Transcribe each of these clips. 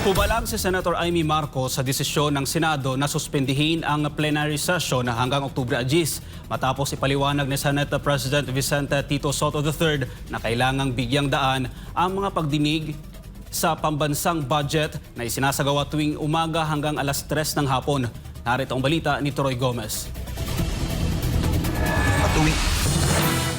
Pubalang si Senator Amy Marcos sa desisyon ng Senado na suspendihin ang plenary session na hanggang Oktubre 10 matapos ipaliwanag ni Senate President Vicente Tito Soto III na kailangang bigyang daan ang mga pagdinig sa pambansang budget na isinasagawa tuwing umaga hanggang alas 3 ng hapon. Narito ang balita ni Troy Gomez.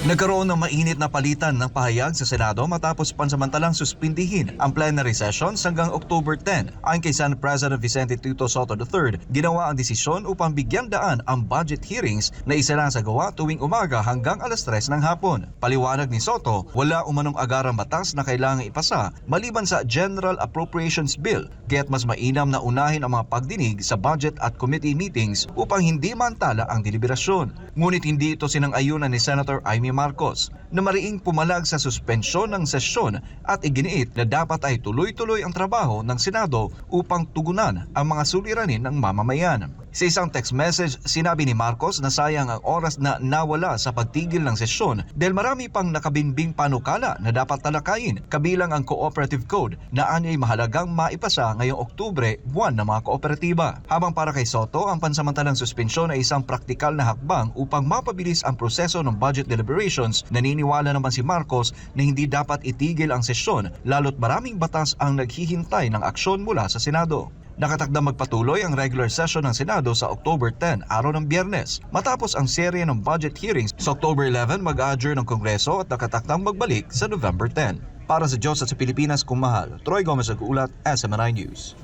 Nagkaroon ng mainit na palitan ng pahayag sa Senado matapos pansamantalang suspindihin ang plenary sessions hanggang October 10. Ayon kay Senate President Vicente Tito Soto III, ginawa ang desisyon upang bigyan daan ang budget hearings na isinasagawa tuwing umaga hanggang alas 3 ng hapon. Paliwanag ni Soto, wala umanong agarang batas na kailangang ipasa maliban sa General Appropriations Bill, kaya't mas mainam na unahin ang mga pagdinig sa budget at committee meetings upang hindi mantala ang deliberasyon. Ngunit hindi ito sinang-ayunan ni Senator Amy Marcos na mariing pumalag sa suspensyon ng sesyon at iginiit na dapat ay tuloy-tuloy ang trabaho ng Senado upang tugunan ang mga suliranin ng mamamayan. Sa isang text message, sinabi ni Marcos na sayang ang oras na nawala sa pagtigil ng sesyon dahil marami pang nakabinbing panukala na dapat talakayin kabilang ang Cooperative Code na anyay mahalagang maipasa ngayong Oktubre, buwan ng mga kooperatiba. Habang para kay Soto, ang pansamantalang suspensyon ay isang praktikal na hakbang upang mapabilis ang proseso ng budget deliberations, naniniwala naman si Marcos na hindi dapat itigil ang sesyon lalo't maraming batas ang naghihintay ng aksyon mula sa Senado. Nakatakdang magpatuloy ang regular session ng Senado sa October 10, araw ng Biyernes. Matapos ang serye ng budget hearings sa October 11, mag-adjourn ng Kongreso at nakatakdang magbalik sa November 10. Para sa Diyos at sa Pilipinas kung mahal, Troy Gomez ang uulat, SMNI News.